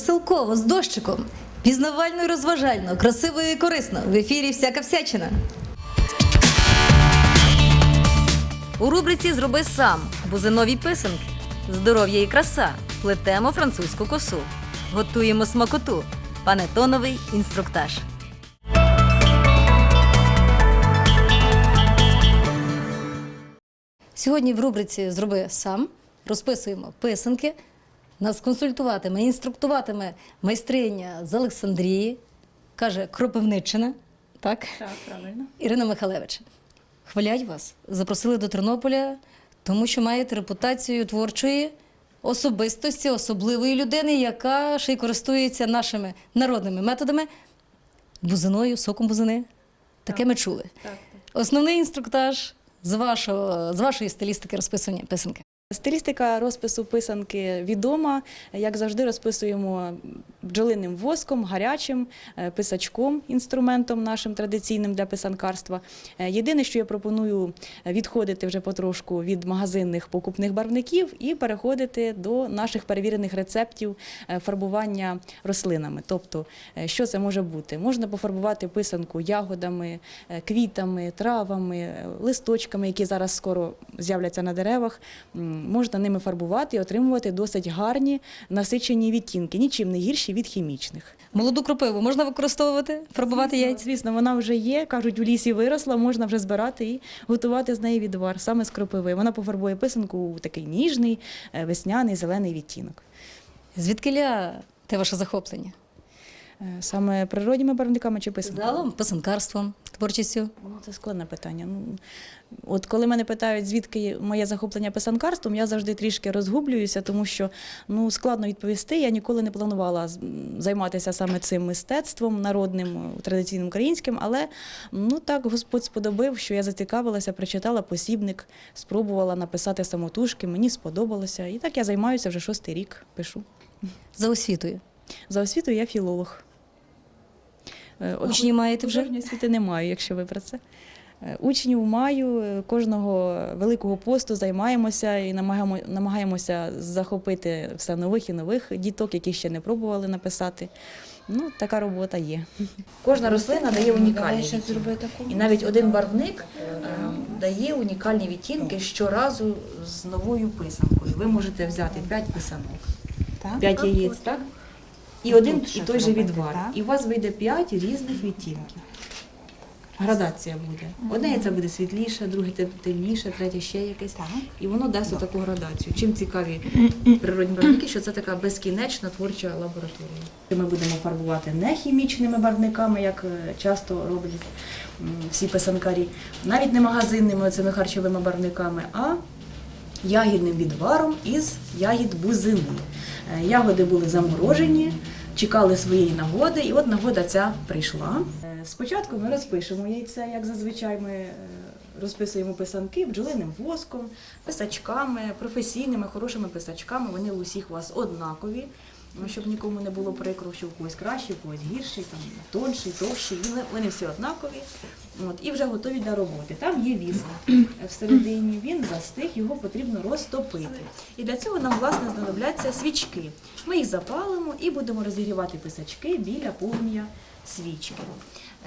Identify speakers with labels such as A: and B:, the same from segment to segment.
A: Веселково, з дощиком. Пізнавально і розважально, красиво і корисно. В ефірі всяка всячина. У рубриці Зроби сам бузинові писанки. Здоров'я і краса. Плетемо французьку косу. Готуємо смакоту. Панетоновий інструктаж. Сьогодні в рубриці Зроби сам розписуємо писанки. Нас консультуватиме, інструктуватиме майстриня з Олександрії, каже Кропивниччина. Так?
B: Так, правильно.
A: Ірина Михалевич. Хвалять вас, запросили до Тернополя, тому що маєте репутацію творчої особистості, особливої людини, яка ще й користується нашими народними методами, бузиною, соком бузини. Таке ми чули.
B: Так,
A: Основний інструктаж з, вашого, з вашої стилістики розписування писанки.
B: Стилістика розпису писанки відома. Як завжди, розписуємо бджолиним воском, гарячим е, писачком, інструментом нашим традиційним для писанкарства. Е, Єдине, що я пропоную відходити вже потрошку від магазинних покупних барвників і переходити до наших перевірених рецептів е, фарбування рослинами. Тобто, е, що це може бути? Можна пофарбувати писанку ягодами, е, квітами, травами, е, листочками, які зараз скоро з'являться на деревах. Можна ними фарбувати і отримувати досить гарні насичені відтінки, нічим не гірші від хімічних.
A: Молоду кропиву можна використовувати, фарбувати
B: Звісно,
A: яйця?
B: Звісно, вона вже є. кажуть, у лісі виросла, можна вже збирати і готувати з неї відвар саме з кропиви. Вона пофарбує писанку у такий ніжний, е, весняний, зелений відтінок.
A: Звідкиля те ваше захоплення?
B: Е, Саме природніми барвниками чи писанками?
A: Залом, писанкарством, творчістю.
B: Ну, це складне питання. Ну, от коли мене питають, звідки моє захоплення писанкарством, я завжди трішки розгублююся, тому що ну, складно відповісти. Я ніколи не планувала займатися саме цим мистецтвом народним, традиційним українським, але ну, так Господь сподобив, що я зацікавилася, прочитала посібник, спробувала написати самотужки, мені сподобалося. І так я займаюся вже шостий рік, пишу.
A: За освітою.
B: За освітою я філолог. Е,
A: Учні маєте вже?
B: Художньої освіти не маю, якщо ви про це. Е, Учнів маю, е, кожного великого посту займаємося і намагаємо, намагаємося захопити все нових і нових діток, які ще не пробували написати. Ну, така робота є. Кожна рослина дає унікальні відтінки. І навіть один барвник е, дає унікальні відтінки щоразу з новою писанкою. Ви можете взяти 5 писанок, 5 яєць, так? І один і той же відвар. І у вас вийде 5 різних відтінків. Градація буде. Одне яйце буде світліше, друге тем- темніше, третє ще якесь. І воно дасть таку градацію. Чим цікаві природні барвники, що це така безкінечна творча лабораторія. Ми будемо фарбувати не хімічними барвниками, як е, часто роблять всі писанкарі, навіть не магазинними цими харчовими барвниками, а ягідним відваром із ягід бузини. Е, Ягоди були заморожені, чекали своєї нагоди, і от нагода ця прийшла. Е, Спочатку ми розпишемо яйце, як зазвичай ми е, розписуємо писанки бджолиним воском, писачками, професійними, хорошими писачками. Вони у всіх у вас однакові. Ну, Щоб нікому не було прикро, що в когось кращий, в когось гірший, там тонший, товщий. Вони, всі однакові. От, і вже готові для роботи. Там є віск всередині, він застиг, його потрібно розтопити. І для цього нам, власне, знадобляться свічки. Ми їх запалимо і будемо розігрівати писачки біля полум'я свічки.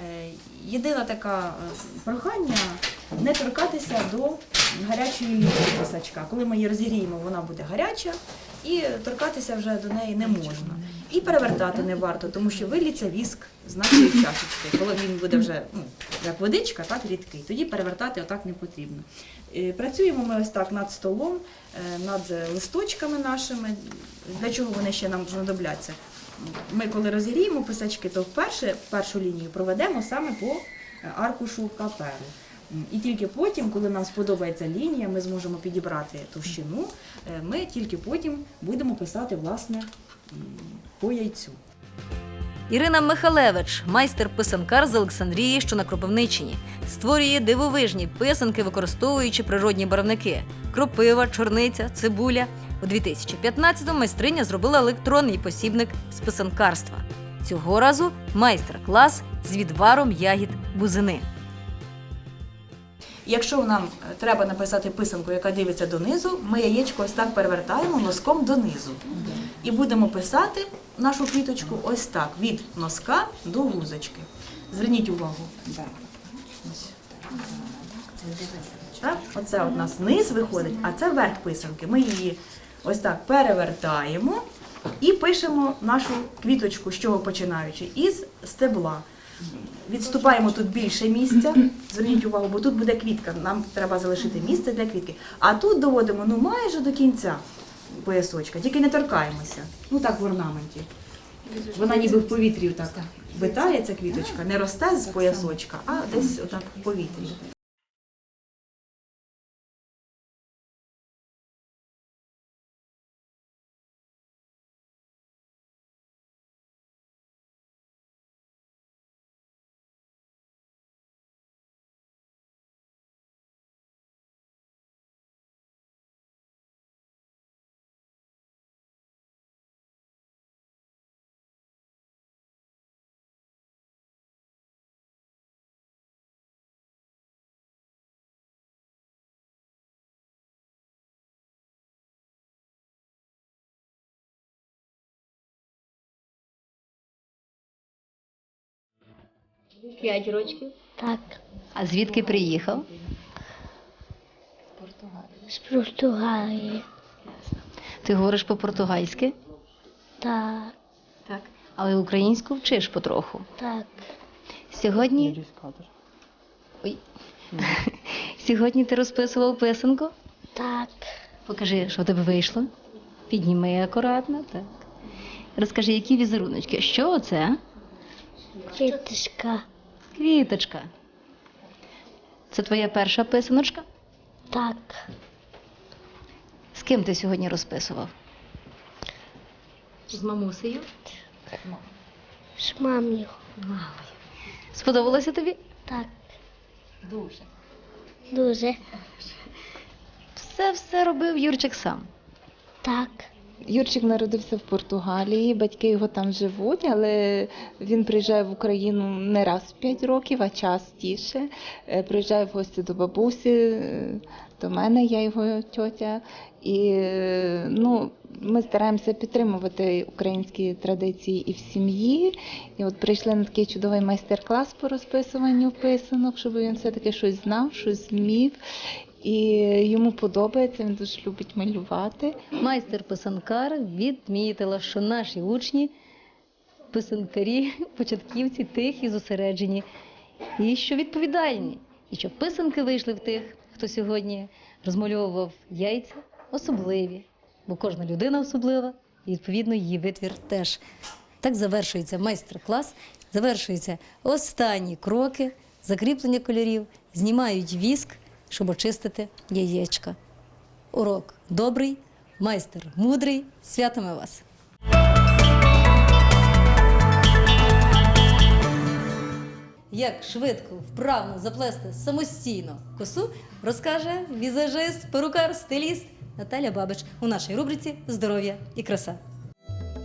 B: Е, Єдина така е, прохання не торкатися до гарячої лінії писачка. Коли ми її розігріємо, вона буде гаряча, і торкатися вже до неї не можна. І перевертати не варто, тому що виліться віск з нашої чашечки. Коли він буде вже ну, як водичка, так рідкий, тоді перевертати отак не потрібно. Е, Працюємо ми ось так над столом, е, над листочками нашими. Для чого вони ще нам знадобляться? Ми коли розігріємо писачки, то вперше першу лінію проведемо саме по е, аркушу паперу. І тільки потім, коли нам сподобається лінія, ми зможемо підібрати товщину, е, ми тільки потім будемо писати власне по яйцю.
A: Ірина Михалевич, майстер-писанкар з Олександрії, що на Кропивниччині, створює дивовижні писанки, використовуючи природні барвники: кропива, чорниця, цибуля. У 2015-му майстриня зробила електронний посібник з писанкарства. Цього разу майстер-клас з відваром ягід бузини.
B: Якщо нам е, треба написати писанку, яка дивиться донизу, ми яєчко ось так перевертаємо носком донизу. І будемо писати нашу квіточку ось так, від носка до гузочки. Зверніть увагу. Так, оце у нас низ виходить, а це верх писанки. Ми її ось так перевертаємо і пишемо нашу квіточку, з чого починаючи, із стебла. Відступаємо тут більше місця. Зверніть увагу, бо тут буде квітка. Нам треба залишити місце для квітки. А тут доводимо ну майже до кінця поясочка, тільки не торкаємося. Ну так в орнаменті. Вона ніби в повітрі так витає ця квіточка, не росте з поясочка, а десь отак в повітрі.
A: П'ять років.
C: Так,
A: А звідки приїхав?
C: з Португалії.
A: Ти говориш по-португальськи?
C: Так,
A: Так. Але українську вчиш потроху.
C: так,
A: Сьогодні. Ой. Сьогодні ти розписував писанку?
C: так.
A: Покажи, що в тебе вийшло. Підніми акуратно, так. Розкажи, які візеруночки. Що це?
C: Квіточка.
A: Квіточка. Це твоя перша писаночка?
C: Так,
A: З ким ти сьогодні розписував? З мамусею?
C: з мамою.
A: Сподобалося тобі?
C: Так,
A: Дуже.
C: дуже.
A: Все все робив Юрчик сам.
C: Так,
D: Юрчик народився в Португалії, батьки його там живуть, але він приїжджає в Україну не раз в 5 років, а частіше. Е, Приїжджає в гості до бабусі, е, до мене, я його тьотя. І е, ну, ми стараємося підтримувати українські традиції і в сім'ї. І от прийшли на такий чудовий майстер-клас по розписуванню писанок, щоб він все-таки щось знав, щось змів. І йому подобається, він дуже любить малювати.
A: Майстер-писанкар відмітила, що наші учні писанкарі, початківці тихі, зосереджені і що відповідальні. І що писанки вийшли в тих, хто сьогодні розмальовував яйця, особливі, бо кожна людина особлива, і відповідно її витвір теж. Так завершується майстер-клас, завершуються останні кроки, закріплення кольорів, знімають віск, щоб очистити яєчка. Урок добрий, майстер мудрий. Святами вас! Як швидко, вправно заплести самостійно косу, розкаже візажист, перукар, стиліст Наталя Бабич у нашій рубриці Здоров'я і краса.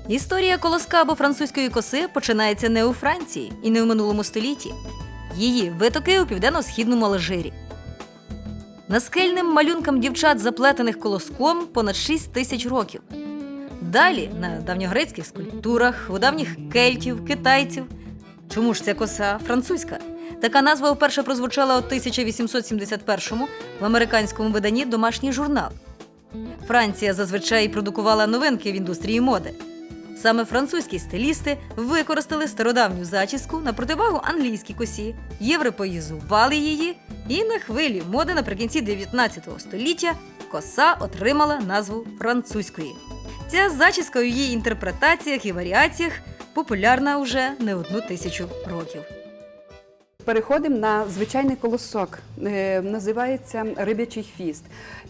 A: Історія колоска або французької коси починається не у Франції і не у минулому столітті. Її витоки у південно-східному Алжирі. Наскельним малюнкам дівчат, заплетених колоском, понад 6 тисяч років. Далі на давньогрецьких скульптурах, у давніх кельтів, китайців. Чому ж ця коса французька? Така назва вперше прозвучала у 1871-му в американському виданні Домашній журнал. Франція зазвичай продукувала новинки в індустрії моди. Саме французькі стилісти використали стародавню зачіску на противагу англійській косі, європеїзували її, і на хвилі моди наприкінці 19 століття коса отримала назву французької. Ця зачіска у її інтерпретаціях і варіаціях популярна уже не одну тисячу років.
E: Переходимо на звичайний колосок. Е, Називається рибячий хвіст.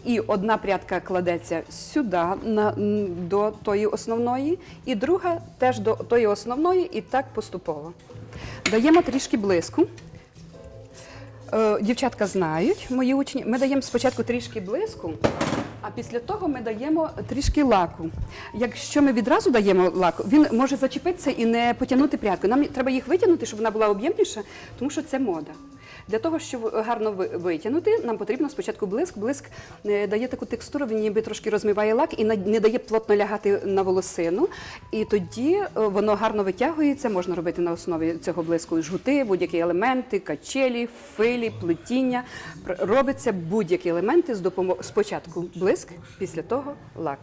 E: І одна прядка кладеться сюди на, до тої основної, і друга теж до тої основної, і так поступово. Даємо трішки блиску. Е, Дівчатка знають, мої учні. Ми даємо спочатку трішки блиску, а після того ми даємо трішки лаку. Якщо ми відразу даємо лак, він може зачепитися і не потягнути прядку. Нам треба їх витягнути, щоб вона була об'ємніша, тому що це мода. Для того, щоб гарно витягнути, нам потрібно спочатку блиск. Блиск е, дає таку текстуру, він ніби трошки розмиває лак і не дає плотно лягати на волосину. І тоді е, воно гарно витягується. Можна робити на основі цього блиску жгути, будь-які елементи, качелі, филі, плетіння. Робиться будь-які елементи з допомогою спочатку блиск, після того лак.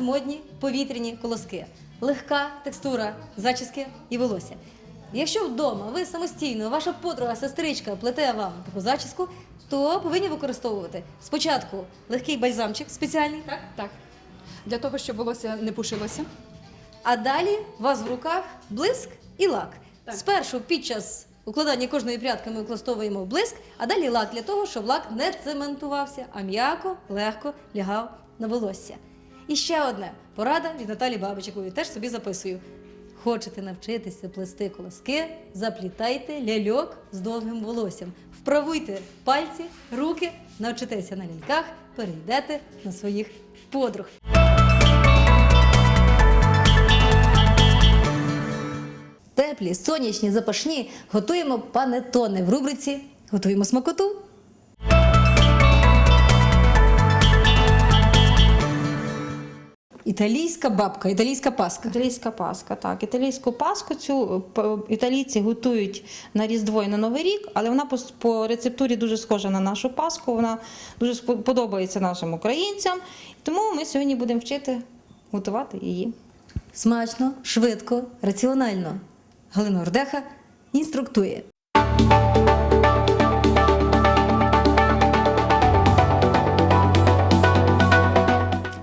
A: Зараз модні повітряні колоски, легка текстура зачіски і волосся. Якщо вдома ви самостійно, ваша подруга, сестричка плете вам таку зачіску, то повинні використовувати спочатку легкий бальзамчик спеціальний, так?
E: Так. Для того, щоб волосся не пушилося.
A: А далі у вас в руках блиск і лак. Спершу під час укладання кожної прядки ми використовуємо блиск, а далі лак для того, щоб лак не цементувався, а м'яко, легко лягав на волосся. І ще одне порада від Наталі Бабич, теж собі записую. Хочете навчитися плести колоски, заплітайте ляльок з довгим волоссям. Вправуйте пальці, руки, навчитеся на ляльках, перейдете на своїх подруг. Теплі, сонячні, запашні готуємо панетони в рубриці Готуємо смакоту. Італійська бабка, італійська паска.
F: Італійська паска, так. Італійську паску цю е, італійці готують на Різдво і на Новий рік, але вона по, по рецептурі дуже схожа на нашу паску. Вона дуже подобається нашим українцям. Тому ми сьогодні будемо вчити готувати її.
A: Смачно, швидко, раціонально. Галина Ордеха інструктує.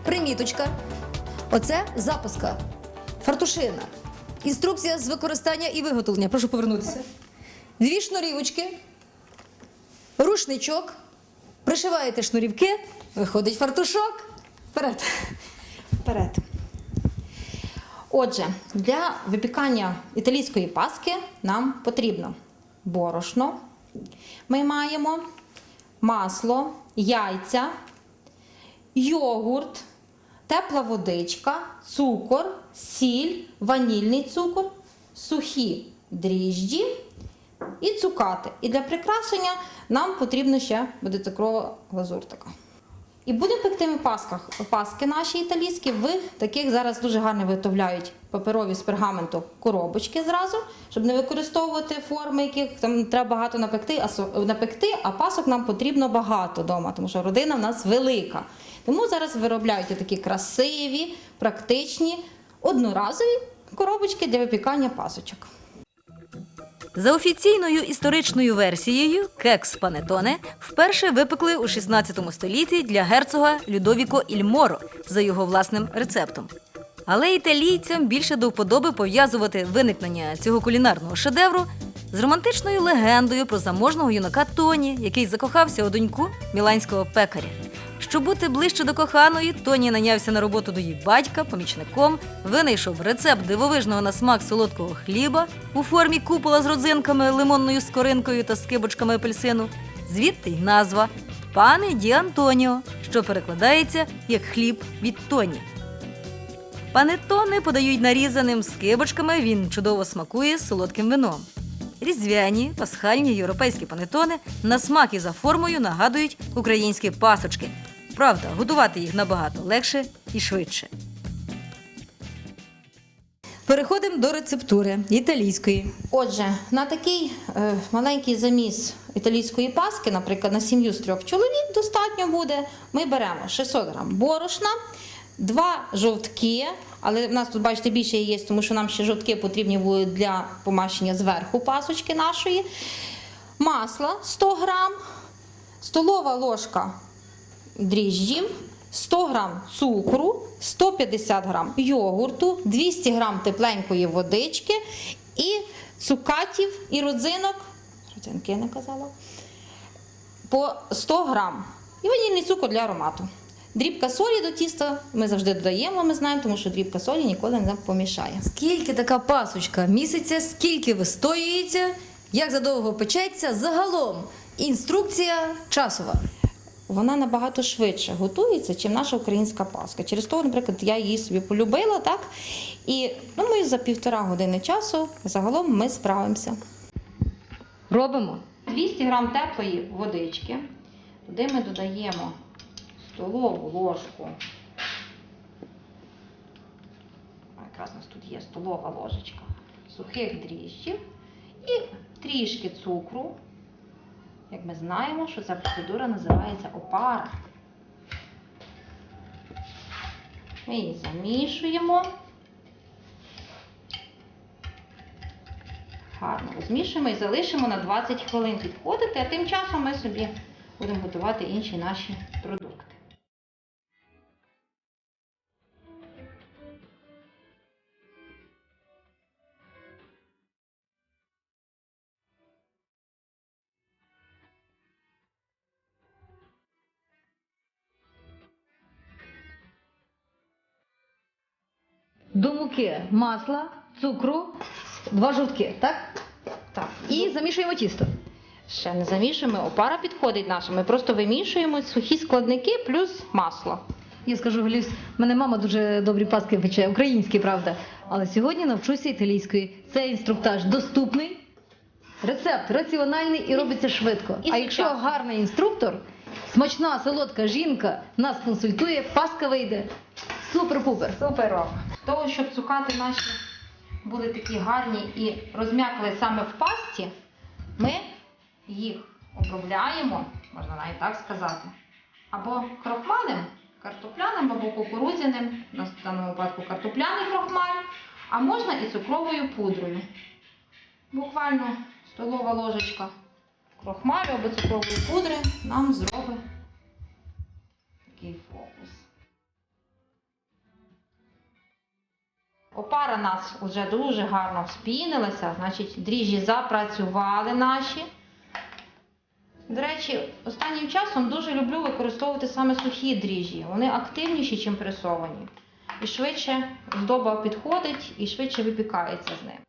A: Приміточка. Оце запаска. Фартушина. Інструкція з використання і виготовлення. Прошу повернутися. Дві шнурівочки, рушничок. Пришиваєте шнурівки, виходить фартушок. Вперед.
F: Вперед. Отже, для випікання італійської паски нам потрібно борошно. Ми маємо масло, яйця, йогурт, тепла водичка, цукор, сіль, ванільний цукор, сухі дріжджі і цукати. І для прикрашення нам потрібно ще буде цукрова глазур така. І будемо пекти ми пасках. Паски наші італійські в таких зараз дуже гарно виготовляють паперові з пергаменту коробочки зразу, щоб не використовувати форми, яких там треба багато напекти, а напекти, а пасок нам потрібно багато вдома, тому що родина в нас велика. Тому зараз виробляють такі красиві, практичні, одноразові коробочки для випікання пасочок.
A: За офіційною історичною версією, кекс панетоне вперше випекли у 16 столітті для герцога Людовіко Ільморо за його власним рецептом. Але італійцям більше до вподоби пов'язувати виникнення цього кулінарного шедевру з романтичною легендою про заможного юнака Тоні, який закохався у доньку міланського пекаря. Щоб бути ближче до коханої, Тоні найнявся на роботу до її батька, помічником, винайшов рецепт дивовижного на смак солодкого хліба у формі купола з родзинками, лимонною скоринкою та скибочками апельсину. Звідти й назва пане Ді Антоніо, що перекладається як хліб від Тоні. Панеттони подають нарізаним скибочками, він чудово смакує з солодким вином. Різдвяні, пасхальні європейські панетони на смак і за формою нагадують українські пасочки. Правда, готувати їх набагато легше і швидше. Переходимо до рецептури італійської.
F: Отже, на такий е, маленький заміс італійської паски, наприклад, на сім'ю з трьох чоловік достатньо буде. Ми беремо 600 грам борошна, два жовтки, але в нас тут, бачите, більше є, тому що нам ще жовтки потрібні будуть для помащення зверху пасочки нашої. Масла 100 грам, столова ложка дріжджів, 100 грам цукру, 150 грам йогурту, 200 грам тепленької водички і цукатів і родзинок, родзинки я не казала, по 100 грам. І ванільний цукор для аромату. Дрібка солі до тіста ми завжди додаємо, ми знаємо, тому що дрібка солі ніколи не помішає.
A: Скільки така пасочка місяця, скільки вистоюється, як задовго печеться, загалом інструкція часова.
F: Вона набагато швидше готується, ніж наша українська паска. Через того, наприклад, я її собі полюбила, так? І думаю, за півтора години часу загалом ми справимося.
A: Робимо.
F: 200 грам теплої водички. Туди ми додаємо столову ложку. Якраз у нас тут є столова ложечка сухих дріжджів і трішки цукру. Як ми знаємо, що ця процедура називається опара. Ми її замішуємо. Гарно розмішуємо і залишимо на 20 хвилин підходити, а тим часом ми собі будемо готувати інші наші продукти.
A: До масла, цукру, два жовтки, так?
F: Так,
A: І замішуємо тісто.
F: ще не замішуємо, опара підходить наша. Ми просто вимішуємо сухі складники плюс масло.
A: Я скажу, Галюсь, мене мама дуже добрі паски пече, українські, правда. Але сьогодні навчуся італійської. Цей інструктаж доступний, рецепт раціональний і робиться швидко.
F: І
A: а якщо гарний інструктор, смачна, солодка жінка нас консультує, паска вийде. Супер-пупер.
F: Супер. Того, щоб цукати наші були такі гарні і розм'якли саме в пасті, ми їх обробляємо, можна навіть так сказати, або крохмалем, картопляним, або кукурудзяним, на даному випадку картопляний крохмаль, а можна і цукровою пудрою. Буквально столова ложечка крохмалю або цукрової пудри нам зробить Опара нас вже дуже гарно вспінилася, значить дріжджі запрацювали наші. До речі, останнім часом дуже люблю використовувати саме сухі дріжджі. Вони активніші, ніж пресовані. І швидше здоба підходить і швидше випікається з ним.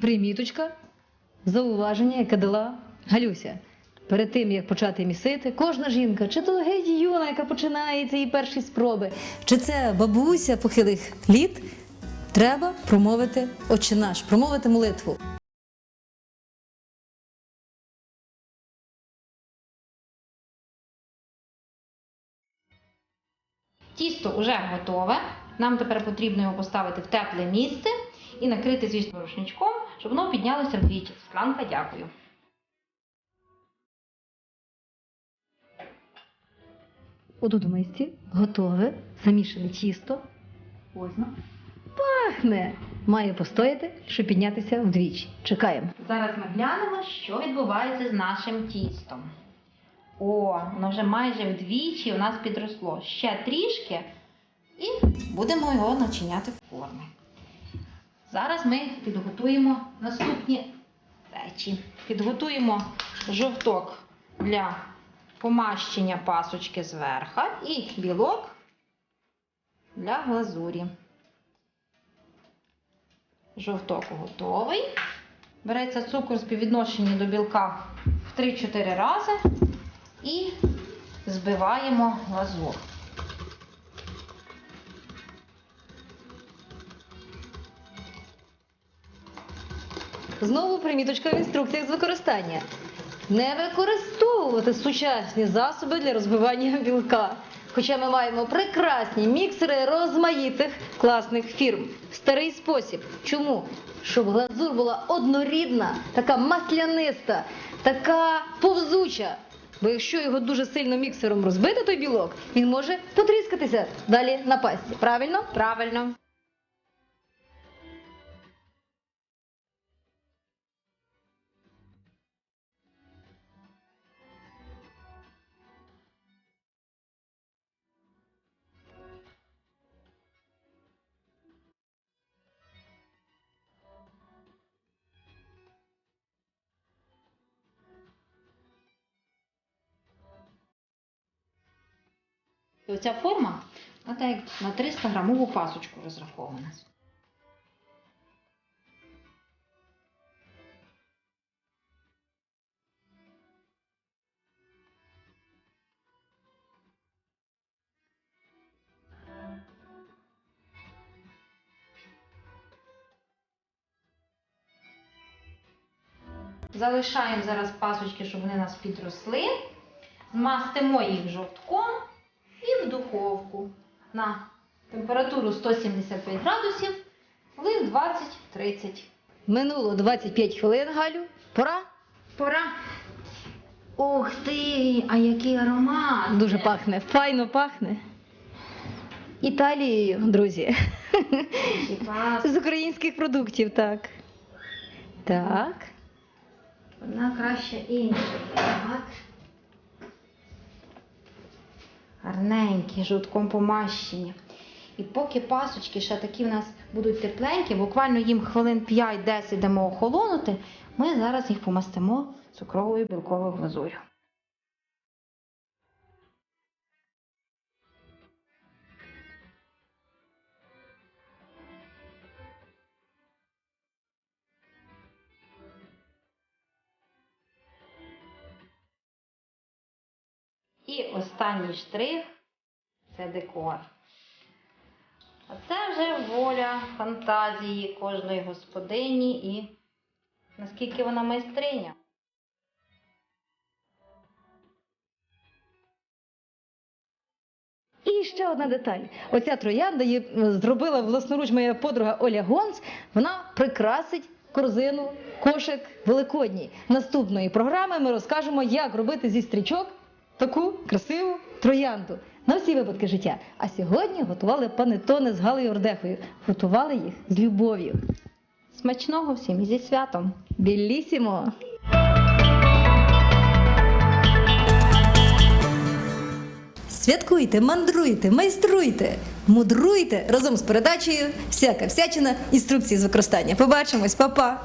A: Приміточка, зауваження, яке дала Галюся. Перед тим, як почати місити, кожна жінка, чи то геть юна, яка починає ці перші спроби, чи це бабуся похилих літ, треба промовити «Отче наш», промовити молитву.
F: Тісто вже готове. Нам тепер потрібно його поставити в тепле місце і накрити, звісно, рушничком, щоб воно піднялося вдвічі. Склянка, дякую.
A: У додомисті готове, замішане тісто. Ось. Пахне! Має постояти, щоб піднятися вдвічі. Чекаємо.
F: Зараз ми глянемо, що відбувається з нашим тістом. О, воно вже майже вдвічі у нас підросло. Ще трішки і будемо його начиняти в форми. Зараз ми підготуємо наступні речі. Підготуємо жовток для помащення пасочки зверху і білок для глазурі. Жовток готовий. Береться цукор співвідношення до білка в 3-4 рази і збиваємо глазур.
A: Знову приміточка в інструкціях з використання. не використовувати сучасні засоби для розбивання білка. Хоча ми маємо прекрасні міксери розмаїтих класних фірм. Старий спосіб. Чому? Щоб глазур була однорідна, така масляниста, така повзуча. Бо якщо його дуже сильно міксером розбити, той білок, він може потріскатися далі на пасті. Правильно?
F: Правильно. Оця форма на 300 грамову пасочку розрахована. Залишаємо зараз пасочки, щоб вони нас підросли. Змастимо їх жовтком і в духовку на температуру 175 градусів, хвилин 20-30.
A: Минуло 25 хвилин, Галю. Пора?
F: Пора. Ух ти, а який аромат!
A: Дуже пахне, файно пахне. Італією, друзі. З українських продуктів, так. Так.
F: Одна краще іншої. Так. Гарненькі, жовтком помащені. І поки пасочки ще такі в нас будуть тепленькі, буквально їм хвилин 5-10 дамо охолонути, ми зараз їх помастимо цукровою білковою глазур'ю. І останній штрих це декор. А це вже воля фантазії кожної господині і наскільки вона майстриня.
A: І ще одна деталь. Оця троянда її е, зробила власноруч моя подруга Оля Гонц. Вона прикрасить корзину, кошик великодній. Наступної програми ми розкажемо, як робити зі стрічок таку красиву троянду на всі випадки життя. А сьогодні готували панетони з Галею Ордехою. Готували їх з любов'ю.
F: Смачного всім і зі святом!
A: Білісімо! Святкуйте, мандруйте, майструйте, мудруйте разом з передачею всяка всячина інструкції з використання. Побачимось, па-па!